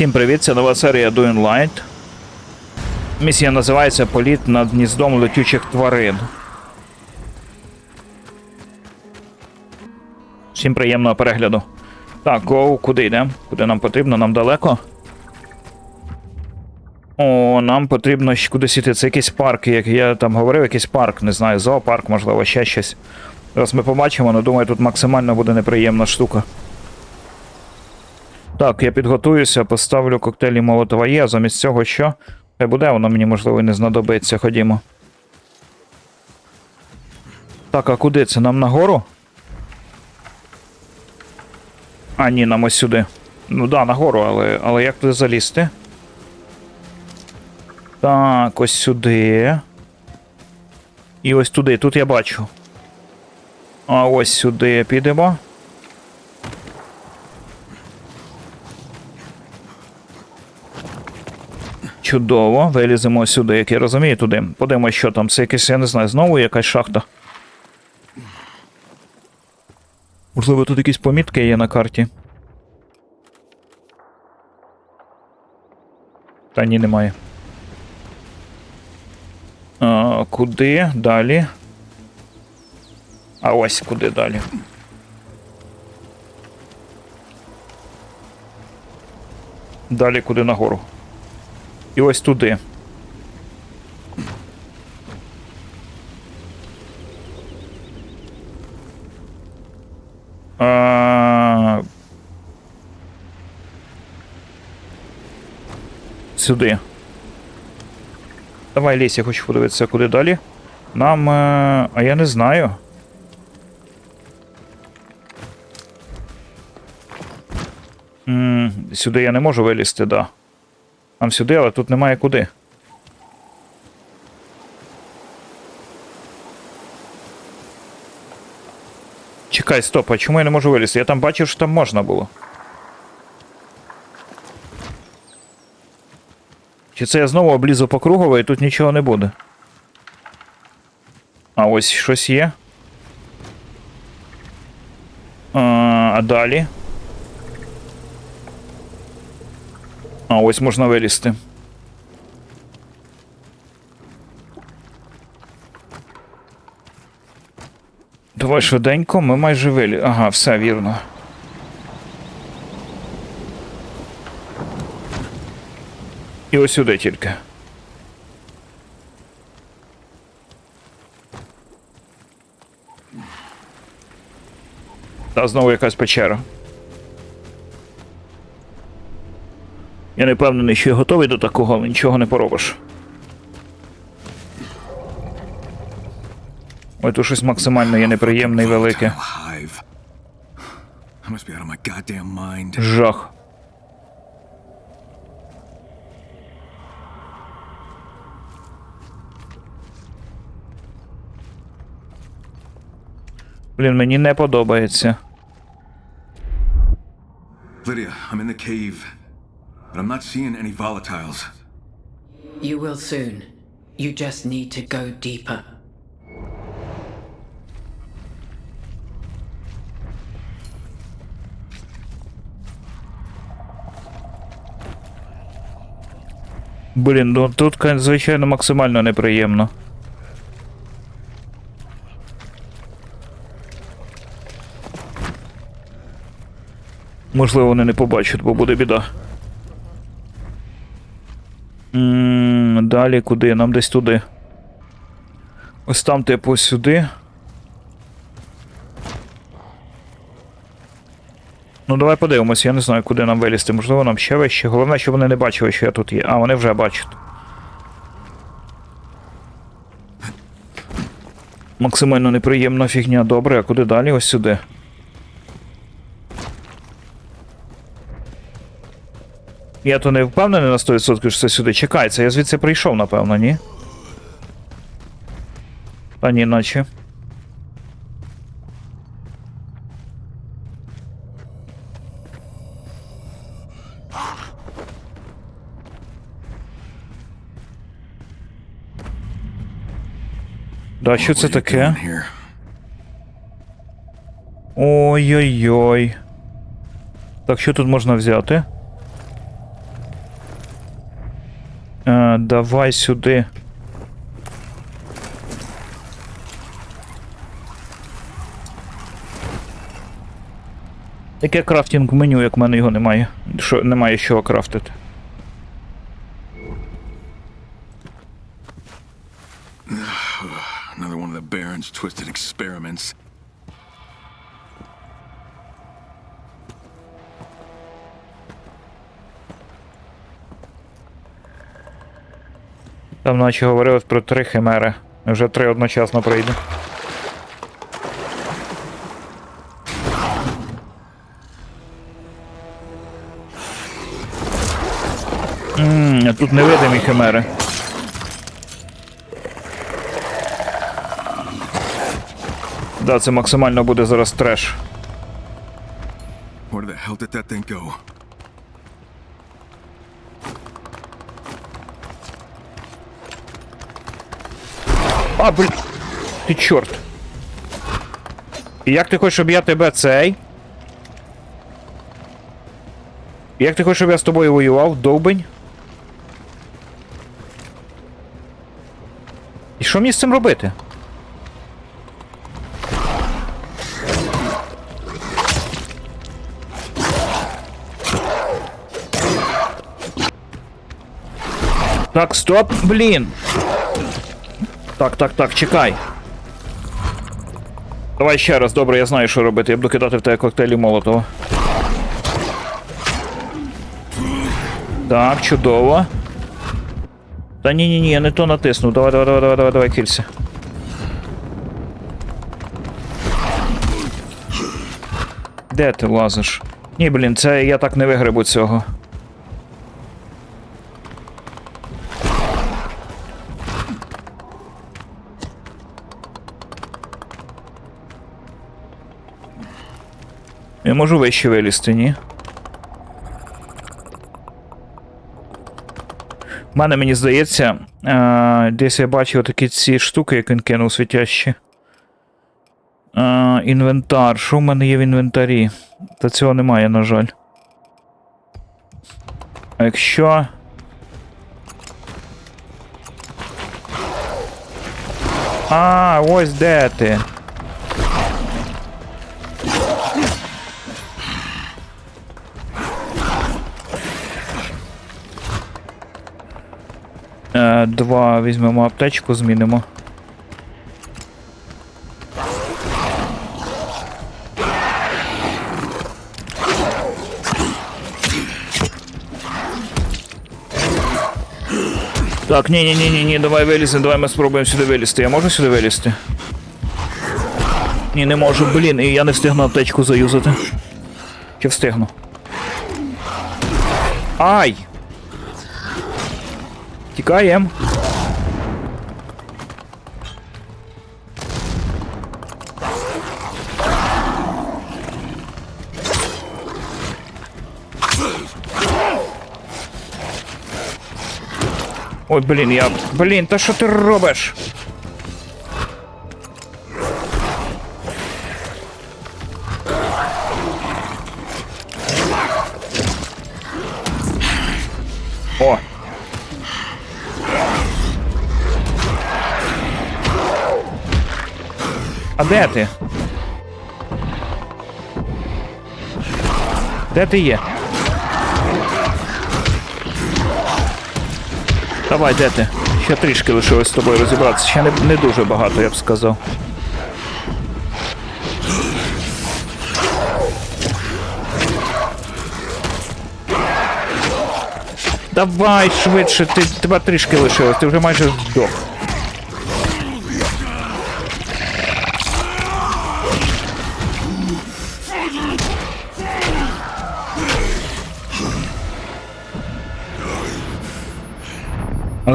Всім привіт, це нова серія Doing Light. Місія називається Політ над гніздом летючих тварин. Всім приємного перегляду. Так, гоу, куди йдемо? Куди нам потрібно? Нам далеко. О, нам потрібно кудись іти. Це якийсь парк, як я там говорив, якийсь парк, не знаю, зоопарк, можливо, ще щось. Зараз ми побачимо, але думаю, тут максимально буде неприємна штука. Так, я підготуюся, поставлю коктейлі Молотова є, а замість цього що? Хай буде, воно мені можливо і не знадобиться. Ходімо. Так, а куди це? Нам нагору? А, ні, нам ось сюди. Ну да, нагору, але, але як туди залізти? Так, ось сюди. І ось туди. Тут я бачу. А ось сюди підемо. Чудово, виліземо сюди, як я розумію, туди. Подивимось, що там. Це якесь, я не знаю, знову якась шахта. Можливо, тут якісь помітки є на карті. Та ні, немає. А, куди далі? А ось куди далі. Далі куди нагору. І ось туди. А... Сюди. Давай лізь, я хочу подивитися, куди далі. Нам. е, А я не знаю. Сюди я не можу вилізти, да. Нам сюди, але тут немає куди. Чекай, стоп, а чому я не можу вилізти? Я там бачив, що там можна було. Чи це я знову облізу по кругову і тут нічого не буде? А ось щось є. А, а далі. Ось можна вилізти. Давай швиденько, ми майже вилі. Ага, все вірно. І ось сюди тільки. Та знову якась печера. Я не впевнений, що я готовий до такого, але нічого не поробиш. Ой, тут щось максимально є неприємне і велике. Жах. Блін, мені не подобається. Lydia, I'm in the but I'm not seeing any volatiles. You will soon. You just need to go deeper. Блін, ну тут, звичайно, максимально неприємно. Можливо, вони не побачать, бо буде біда. Далі куди? Нам десь туди. Ось там, типу, сюди. Ну, давай подивимось, я не знаю, куди нам вилізти. Можливо, нам ще вище. Головне, щоб вони не бачили, що я тут є. А, вони вже бачать. Максимально неприємна фігня. Добре, а куди далі? Ось сюди. Я то не впевнений на 100%, що це сюди. Чекається, я звідси прийшов, напевно, ні? Та ні, наче. Да, що це таке? Ой-ой-ой. Так, що тут можна взяти? Давай сюди. Яке крафтинг меню, як в мене його немає. Що немає чого крафтити. Another one of the Baron's twisted experiments. Там наче говорили про три химери. Вже три одночасно прийде. Ммм, тут невидимі химери. Да, це максимально буде зараз треш. Where the? А, блін. Ти чорт. І як ти хочеш, щоб я тебе цей? Як ти хочеш, щоб я з тобою воював, довбень? І що мені з цим робити? Так, стоп, блін. Так, так, так, чекай. Давай ще раз, добре, я знаю, що робити. Я буду кидати в тебе коктейлі Молотова. Так, чудово. Та ні, ні, ні, я не то натиснув. Давай, давай, давай, давай, давай, давай, кілься. Де ти лазиш? Ні, блін, це я так не вигребу цього. Я можу вище вилізти, ні? У мене, мені здається, е, десь я бачив такі ці штуки, як він кинув світящі. Е, інвентар. Що в мене є в інвентарі? Та цього немає, на жаль. А якщо. А, ось де ти. Два візьмемо аптечку, змінимо. Так, ні, ні, ні, ні, ні, давай виліземо, давай ми спробуємо сюди вилізти. Я можу сюди вилізти? Ні, не можу, блін, і я не встигну аптечку заюзати. Чи встигну? Ай! Тікаєм. Ой, блін, я. Блін, та що ти робиш? Де ти? Де ти є? Давай, де ти? Ще трішки лишилось з тобою розібратися. Ще не, не дуже багато, я б сказав. Давай швидше, ти тебе трішки лишилось, ти вже майже здох.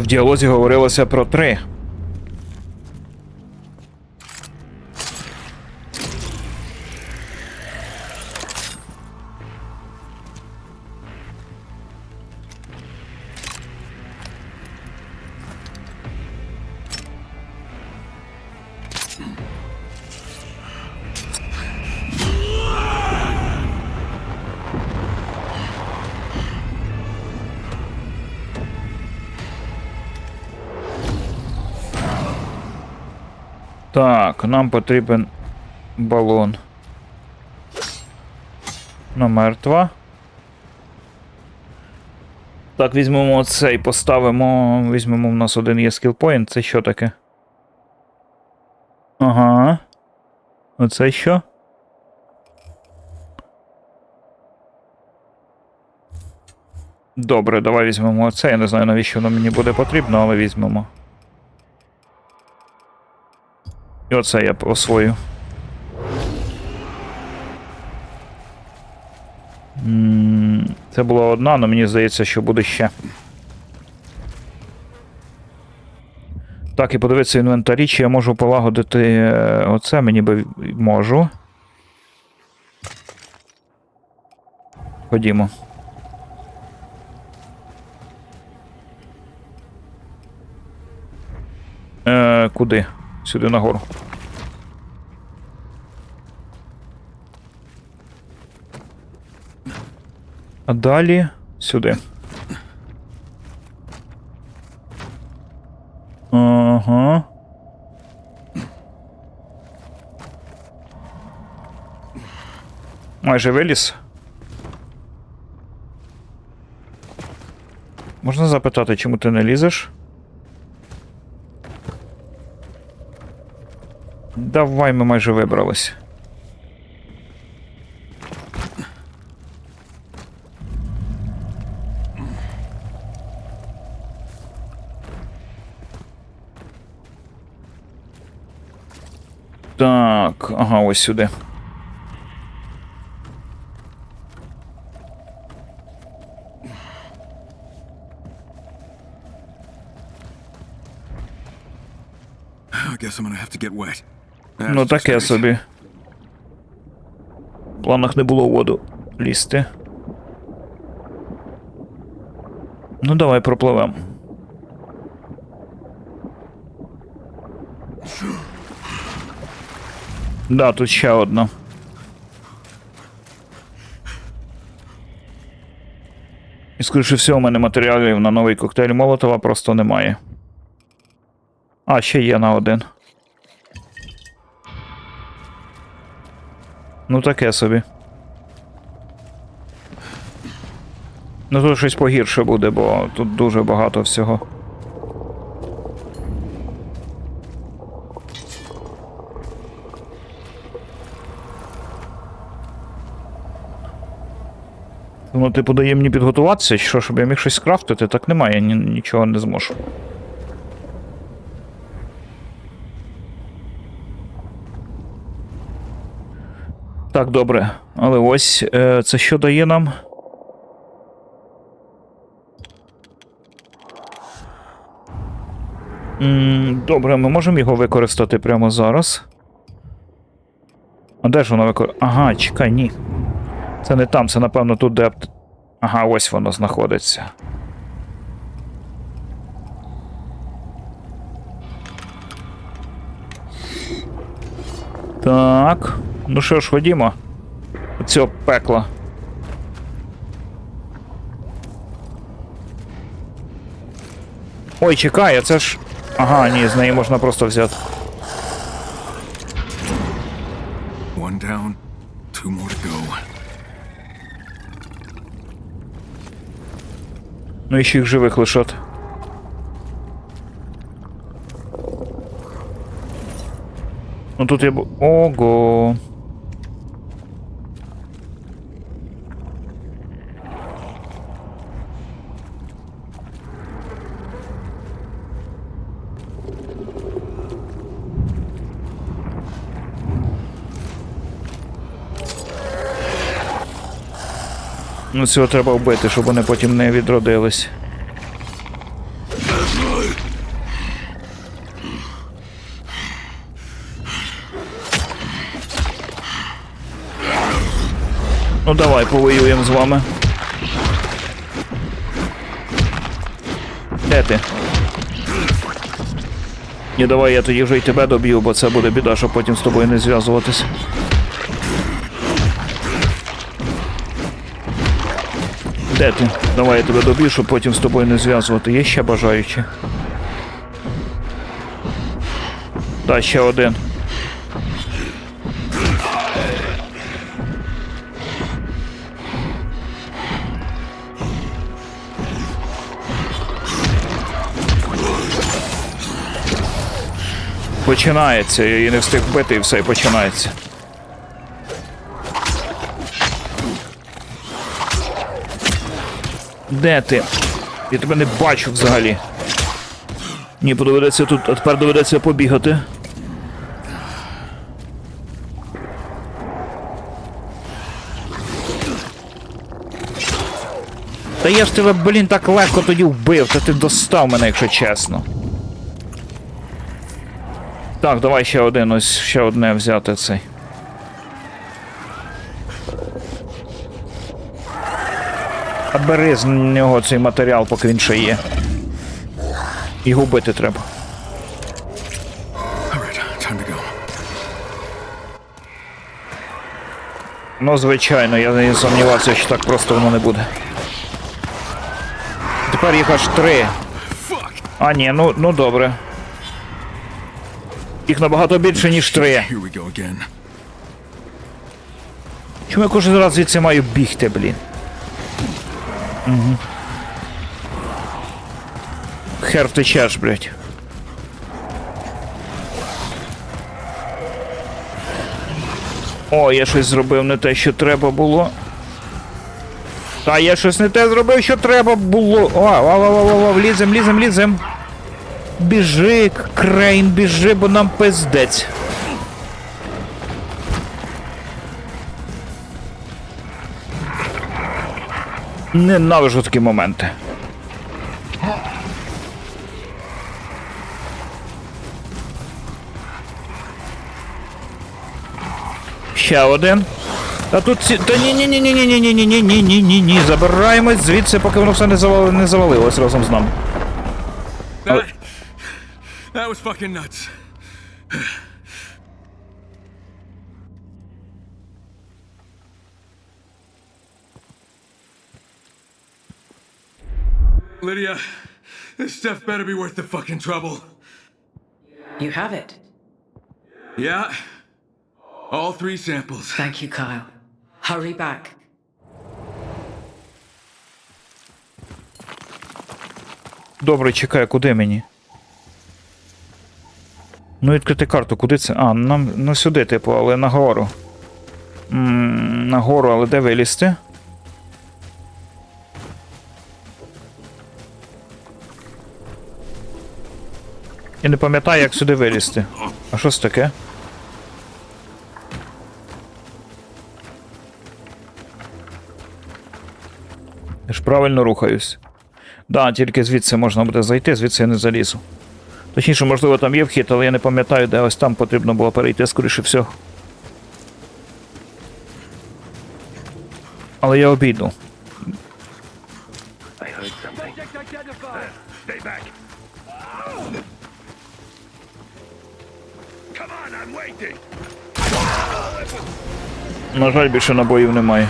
В діалозі говорилося про три. Так, нам потрібен балон. На мертва. Так, візьмемо цей, поставимо. Візьмемо, в нас один є скілпоінт. Це що таке? Ага. Оце що? Добре, давай візьмемо оце. Я не знаю, навіщо воно мені буде потрібно, але візьмемо. І оце я освою. Це була одна, але мені здається, що буде ще. Так, і подивитися інвентарі, чи я можу полагодити е, оце, мені би можу. Ходімо. Е, куди? Сюди нагору. А далі сюди. Ага. Майже виліз. Можна запитати, чому ти не лізеш? Давай ми майже вибрались. Так, ага, ось сюди. Guess I'm gonna have to get wet. Ну таке собі. В планах не було воду лізти. Ну давай пропливемо. Да, тут ще одна. І скоріше всього, у мене матеріалів на новий коктейль Молотова просто немає. А, ще є на один. Ну таке собі. Ну тут щось погірше буде, бо тут дуже багато всього. Воно, типу, дає мені підготуватися, що, щоб я міг щось скрафтити, так немає, ні, нічого не зможу. Так, добре. Але ось е, це що дає нам? Добре, ми можемо його використати прямо зараз. А де ж воно використовує? Ага, чекай, ні. Це не там, це напевно тут, де. Ага, ось воно знаходиться. Так. Ну що ж, ходімо. Цього пекла. Ой, чекай, а це ж. Ага, ні, з неї можна просто взяти. One down, two more to go. Ну і ще їх живих лишати. Ну тут я б. Ого. Ну, цього треба вбити, щоб вони потім не відродились. Ну давай повоюємо з вами. Де ти? Ні, давай я тоді вже й тебе доб'ю, бо це буде біда, щоб потім з тобою не зв'язуватись. Де ти? Давай я тебе доб'ю, щоб потім з тобою не зв'язувати. Є ще бажаючі? Та ще один. Починається, я її не встиг вбити і все, і починається. Де ти? Я тебе не бачу взагалі. Ні, доведеться тут, а тепер доведеться побігати. Та я ж тебе, блін, так легко тоді вбив, та ти достав мене, якщо чесно. Так, давай ще один, ось ще одне взяти цей. Бери з нього цей матеріал, поки він ще є. І губити треба. Ну, звичайно, я не сумнівався, що так просто воно не буде. Тепер їх аж три. А, ні, ну, ну добре. Їх набагато більше, ніж три. Чому я кожен раз звідси маю бігти, блін? Угу. Хер втечеш, блядь. О, я щось зробив не те, що треба було. Та я щось не те зробив, що треба було. О, о, о, о, о, влізем, лізем, лізем. Біжи, Крейн, біжи, бо нам пиздець. Ненавижу такі моменти. Ще один. Та тут ці. Та ні ні ні ні ні ні ні ні ні ні ні ні ні Забираємось звідси, поки воно все не завали, не завалилось разом з нами. That, that was fucking nuts. Lydia, this stuff better be worth the fucking trouble. You have it. Yeah? All three samples. Thank you, Kyle. Hurry back. Добре, чекай, куди мені? Ну, відкрити карту, куди це? А, нам ну сюди, типу, але нагору. М -м, нагору, але де вилізти? Я не пам'ятаю, як сюди вилізти. А що це таке? Я ж правильно рухаюсь. Да, тільки звідси можна буде зайти, звідси я не залізу. Точніше, можливо, там є вхід, але я не пам'ятаю, де ось там потрібно було перейти, скоріше всього. Але я обійду. На жаль, більше набоїв немає.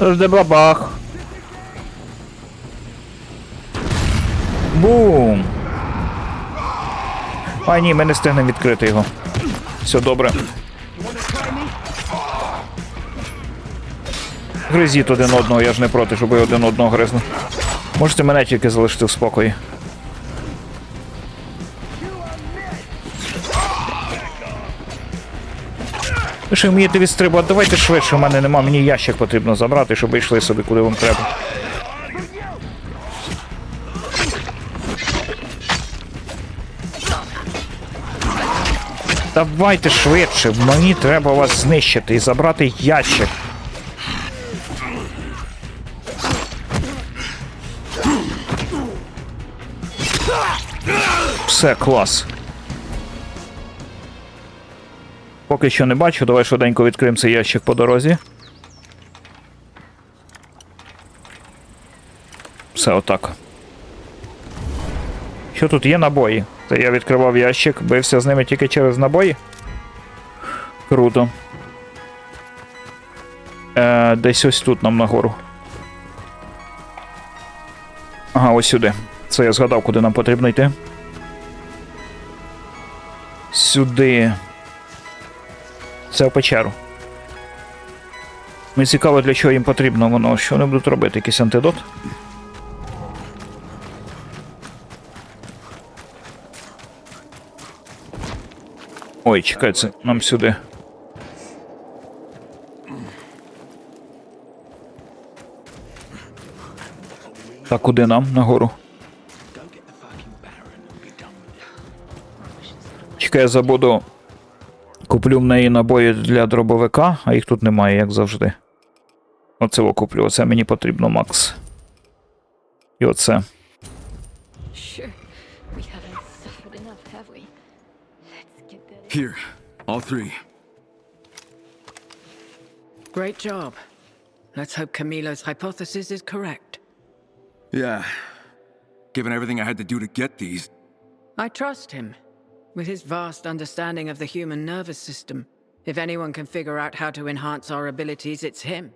Де бабах. Бум. А ні, ми не встигнемо відкрити його. Все добре. Гризіть один одного, я ж не проти, щоб ви один одного гризли. Можете мене тільки залишити в спокої. Ви що вмієте відстрибувати? Давайте швидше, у мене нема, мені ящик потрібно забрати, щоб йшли собі, куди вам треба. Давайте швидше, мені треба вас знищити і забрати ящик. Все, клас. Поки що не бачу, давай швиденько відкриємо цей ящик по дорозі. Все отак. Що тут є набої? Це я відкривав ящик, бився з ними тільки через набої. Круто. Е, десь ось тут нам нагору. Ага, ось сюди. Це я згадав, куди нам потрібно йти. Сюди. Це в печеру. Мені цікаво, для чого їм потрібно воно. Що вони будуть робити? Якийсь антидот? Ой, чекай, це нам сюди. Так, куди нам? Нагору. Чекай, я забуду. Куплю в неї набої для дробовика, а їх тут немає, як завжди. Оце о куплю, оце мені потрібно, Макс. І оце. Here, all three. Great job. Let's hope Camilo's hypothesis is correct. Yeah. Given everything I had to do to get these, I trust him. With his vast understanding of the human nervous system, if anyone can figure out how to enhance our abilities, it's him.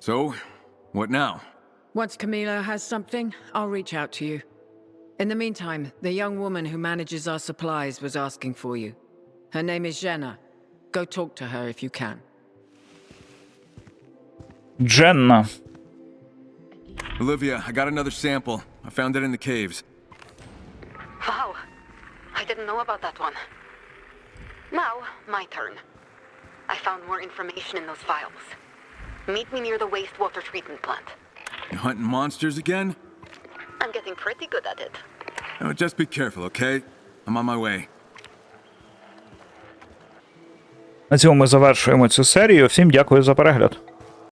So, what now? Once Camilo has something, I'll reach out to you. In the meantime, the young woman who manages our supplies was asking for you. Her name is Jenna. Go talk to her if you can. Jenna. Olivia, I got another sample. I found it in the caves. Wow, didn't know about that one. Now, my turn. I found more information in those files. Meet me near the wastewater treatment plant. You hunting monsters again? I'm getting pretty good at it. Oh, just be careful, okay? I'm on my way. На цьому ми завершуємо цю серію. Всім дякую за перегляд.